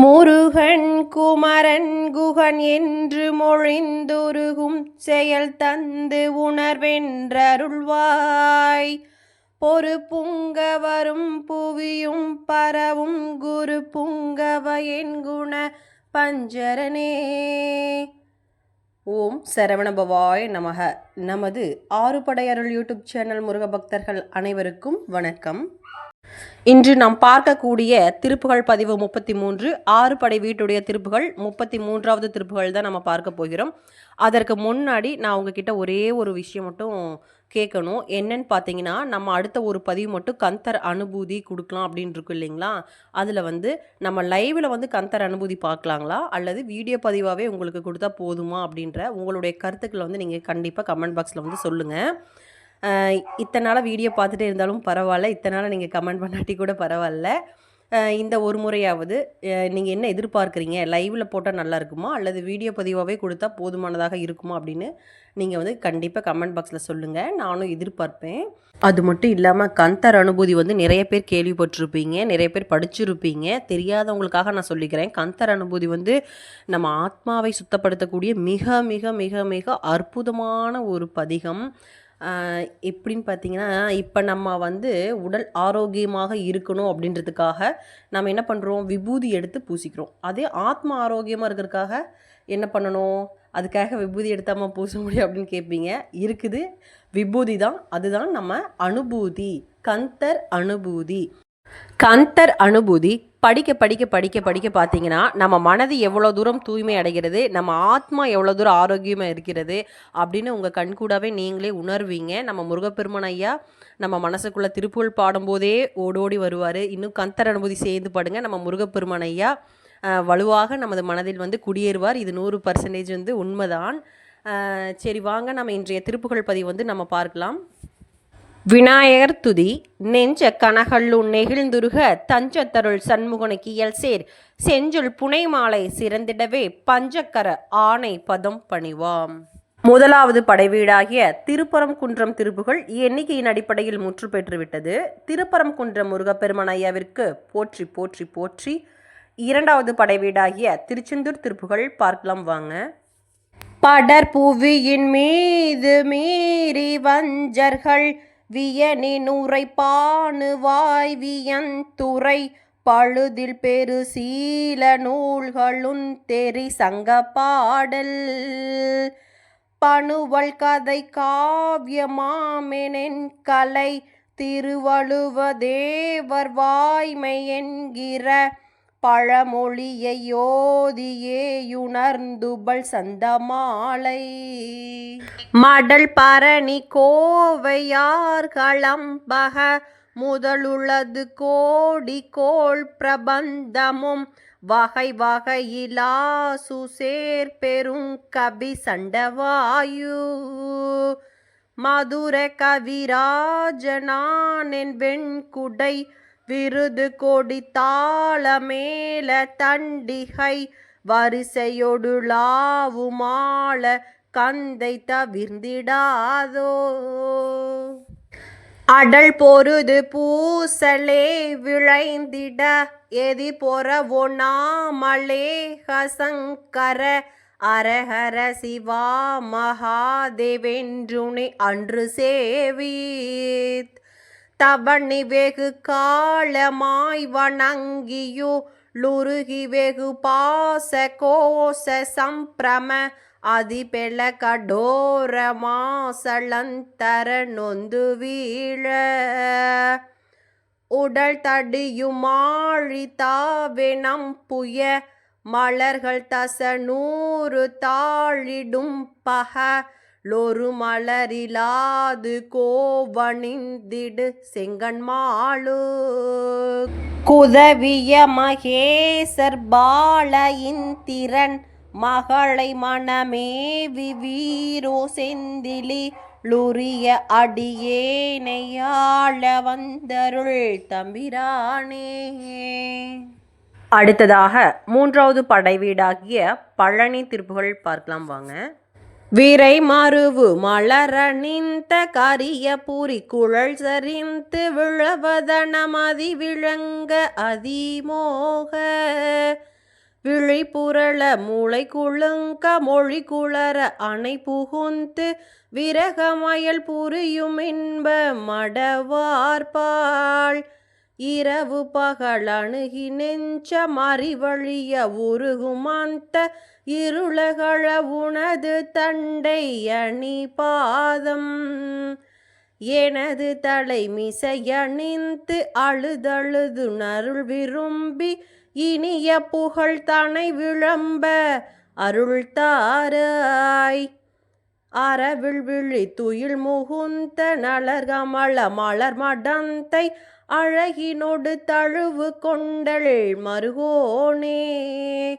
முருகன் குமரன் குகன் என்று மொழிந்துருகும் செயல் தந்து உணர்வென்றருள்வாய். பொறு புங்க வரும் புவியும் பரவும் குரு புங்கவ என் குண பஞ்சரனே. ஓம் சரவணபவாய் நமக. நமது ஆறுபடை அருள் யூடியூப் சேனல் முருக பக்தர்கள் அனைவருக்கும் வணக்கம். இன்று நாம் பார்க்கக்கூடிய திருப்புகள் பதிவு முப்பத்தி மூன்று ஆறு படை வீட்டுடைய திருப்புகள் முப்பத்தி மூன்றாவது திருப்புகள் தான் நம்ம பார்க்க போகிறோம். அதற்கு முன்னாடி நான் உங்ககிட்ட ஒரே ஒரு விஷயம் மட்டும் கேட்கணும். என்னன்னு பார்த்தீங்கன்னா நம்ம அடுத்த ஒரு பதிவு மட்டும் கந்தர் அனுபூதி கொடுக்கலாம் அப்படின்னு இருக்கு இல்லைங்களா? அதில் வந்து நம்ம லைவில் வந்து கந்தர் அனுபூதி பார்க்கலாங்களா? அல்லது வீடியோ பதிவாகவே உங்களுக்கு கொடுத்தா போதுமா அப்படின்ற உங்களுடைய கருத்துக்களை வந்து நீங்கள் கண்டிப்பாக கமெண்ட் பாக்ஸில் வந்து சொல்லுங்கள் இத்தனை நாளாக வீடியோ பார்த்துட்டே இருந்தாலும் பரவாயில்ல. இத்தனை நாளாக நீங்கள் கமெண்ட் பண்ணாட்டி கூட பரவாயில்ல. இந்த ஒரு முறையாவது நீங்கள் என்ன எதிர்பார்க்குறீங்க? லைவில் போட்டால் நல்லா இருக்குமா? அல்லது வீடியோ பதிவாகவே கொடுத்தா போதுமானதாக இருக்குமா? அப்படின்னு நீங்கள் வந்து கண்டிப்பாக கமெண்ட் பாக்ஸில் சொல்லுங்கள் நானும் எதிர்பார்ப்பேன். அது மட்டும் இல்லாமல் கந்தர் அனுபூதி வந்து நிறைய பேர் கேள்விப்பட்டிருப்பீங்க. நிறைய பேர் படிச்சிருப்பீங்க. தெரியாதவங்களுக்காக நான் சொல்லிக்கிறேன். கந்தர் அனுபூதி வந்து நம்ம ஆத்மாவை சுத்தப்படுத்தக்கூடிய மிக மிக மிக மிக அற்புதமான ஒரு பதிகம். எப்படின்னு பார்த்தீங்கன்னா இப்போ நம்ம வந்து உடல் ஆரோக்கியமாக இருக்கணும் அப்படின்றதுக்காக நம்ம என்ன பண்ணுறோம் விபூதி எடுத்து பூசிக்கிறோம். அதே ஆத்ம ஆரோக்கியமாக இருக்கிறதுக்காக என்ன பண்ணணும்? அதுக்காக விபூதி எடுத்தாமல் பூச முடியும் அப்படின்னு கேட்பீங்க இருக்குது. விபூதி தான். அதுதான் நம்ம அனுபூதி. கந்தர் அனுபூதி. கந்தர் அனுபூதி. படிக்க படிக்க படிக்க படிக்க பார்த்தீங்கன்னா நம்ம மனது எவ்வளோ தூரம் தூய்மை அடைகிறது நம்ம ஆத்மா எவ்வளோ தூரம் ஆரோக்கியமாக இருக்கிறது அப்படின்னு உங்கள் கண்கூடாவே நீங்களே உணர்வீங்க. நம்ம முருகப்பெருமன் ஐயா நம்ம மனசுக்குள்ளே திருப்புகழ் பாடும்போதே ஓடோடி வருவார். இன்னும் கந்தர் அனுபூதி சேர்ந்து பாடுங்க. நம்ம முருகப்பெருமன் ஐயா வலுவாக நமது மனதில் வந்து குடியேறுவார். இது நூறு பர்சன்டேஜ் வந்து உண்மைதான். சரி வாங்க. நம்ம இன்றைய திருப்புகழ் பதிவு வந்து நம்ம பார்க்கலாம். விநாயகர் துதி. நெஞ்ச கனகல்லுன் நெகிழ்ந்துருக. தஞ்சத்தருள் சண்முகனுக்கு இயல் சேர். செஞ்சுள் புனை மாலை சிறந்திடவே. பஞ்சக்கர ஆணை பதம் பணிவாம். முதலாவது படைவீடாகிய திருப்பரங்குன்றம் திருப்புகள் எண்ணிக்கையின் அடிப்படையில் முற்று பெற்றுவிட்டது. திருப்பரங்குன்றம் முருகப்பெருமன் ஐயாவிற்கு போற்றி போற்றி போற்றி. இரண்டாவது படைவீடாகிய திருச்செந்தூர் திருப்புகள் பார்க்கலாம் வாங்க. படர்புவியின் மீது மீறி வஞ்சர்கள் வியனின் உரைப்பானு வாய்வியந்துறை பழுதில் பெரு சீல நூல்களும் தெரி சங்க பாடல். பணுவல் கதை காவியமாமெனின் கலை திருவழுவ தேவர் வாய்மை என்கிற பழமொழியை யோதியேயுணர்ந்துபல் சந்தமாலை. மடல் பரணி கோவையார்களம்பக முதலுள்ளது கோடி கோள் பிரபந்தமும் வகை வகையிலா சுசேர் பெரும் கபி சண்டவாயு. மதுர கவிராஜனானின் வெண்குடை விருது கொடி தாளமேல தண்டிகை வரிசையொடுளாவுமாள கந்தை தவிர்ந்திடாதோ. அடல் பொருது பூசலே விளைந்திட எதி பொறவோ ஹசங்கர அரஹர சிவா மகாதேவென்றுனை அன்று சேவீத். தவணி வெகு காலமாய் வணங்கியோ லுருகி வெகு பாச கோச சம்பிரம அதிபெல கடோர மாசலந்தர நொந்து வீழ. உடல் தடியுமாழி தாவினம் புய மலர்கள் தச நூறு தாழிடும் பக லொரு மலரிலாது கோவணிந்திடு செங்கன்மாளு குதவிய மகேசர் பாலையின் திறன் மகளை மனமே வீரோ செந்திலி லுரிய அடியேனையாள வந்தருள் தம்பிரானே. அடுத்ததாக மூன்றாவது படைவீடாகிய பழனி திருப்புகள் பார்க்கலாம் வாங்க. விரை மருவு மலரணிந்த கரிய பூரி குழல் சரிந்து விழவதனமதி விளங்க அதிமோக. விழி புரள மூளை குழுங்க மொழி குளர அணை புகுந்து விரகமயல் புரியும் இன்ப மடவார்பாள். இரவு பகலணுகி நெஞ்ச மறிவழிய உருகுமாந்த இருளகள உனது தண்டை அணி பாதம். எனது தலை மிசையணிந்து அழுதழுது நருள் விரும்பி இனிய புகழ் தனை விளம்ப அருள் தாராய். அறவில் விழி துயில் முகுந்த நலர்கமல மலர் மடந்தை அழகினொடு தழுவு கொண்டள் மருகோனே.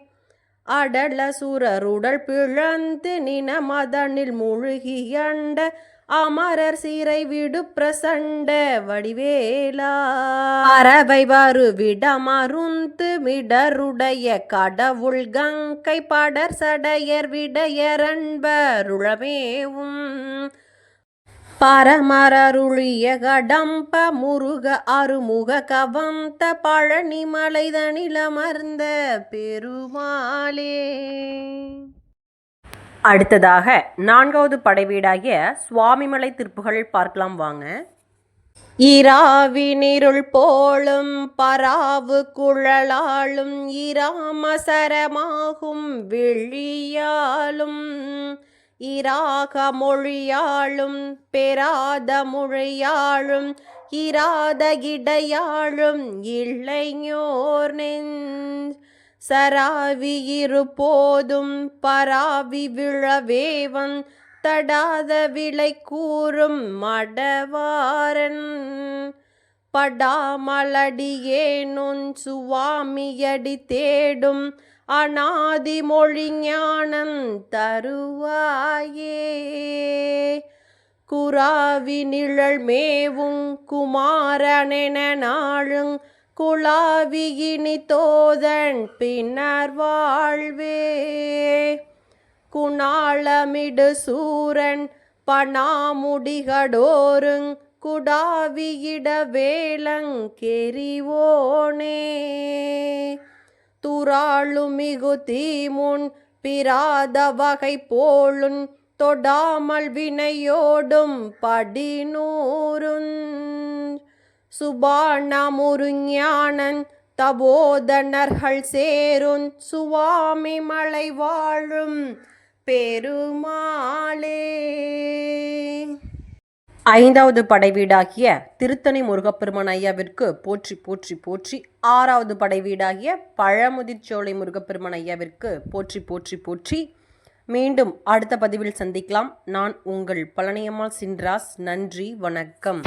அடல சுரருடல் பிளந்து நினமதனில் முழுகியண்ட அமரர் சீரை விடு பிரசண்ட வடிவேலா. பறவை வருவிடமருந்து மிடருடைய கடவுள் கங்கை படர் சடையர் விடையரன்பருளமேவும் பரமரருளிய கடம்ப முருக அருமுக கவந்த பழனிமலைதனிலமர்ந்த பெருமாளே. அடுத்ததாக நான்காவது படைவீடாகிய சுவாமிமலை திருப்புகள் பார்க்கலாம் வாங்க. இராவினிருள் போலும் பராவு குழலாலும் இராமசரமாகும் விழியாலும் இராக மொழியாளும் பெறாத முழையாளும் இராத இடையாளும் இளைஞோர் நெஞ்ச் சராவி இருபோதும் பராவி விழவேவன் தடாத விளை கூறும் மடவாரன். படாமலடியேனுன் சுவாமியடி தேடும் அநாதி மொழி ஞானம் தருவாயே. குராவி நிழல் மேவும் குமாரனென நாளுங் குழாவியினி தோதன் பின்னர் வாழ்வே. குணாளமிடு சூரன் பணாமுடிகடோருங் குடாவியிட வேளங்கெரிவோனே துராளுமிகு தீமுன் பிராத வகை போலுன் தொடாமல் வினையோடும் படிநூறுன் சுபாணமுருஞானன் தபோதனர்கள் சேருன் சுவாமி மலை வாழும் பெருமாளே. ஐந்தாவது படைவீடாகிய திருத்தணி முருகப்பெருமான் ஐயாவிற்கு போற்றி போற்றி போற்றி. ஆறாவது படைவீடாகிய பழமுதிர்ச்சோலை முருகப்பெருமான் ஐயாவிற்கு போற்றி போற்றி போற்றி. மீண்டும் அடுத்த பதிவில் சந்திக்கலாம். நான் உங்கள் பழனியம்மாள் சின்ராஸ். நன்றி வணக்கம்.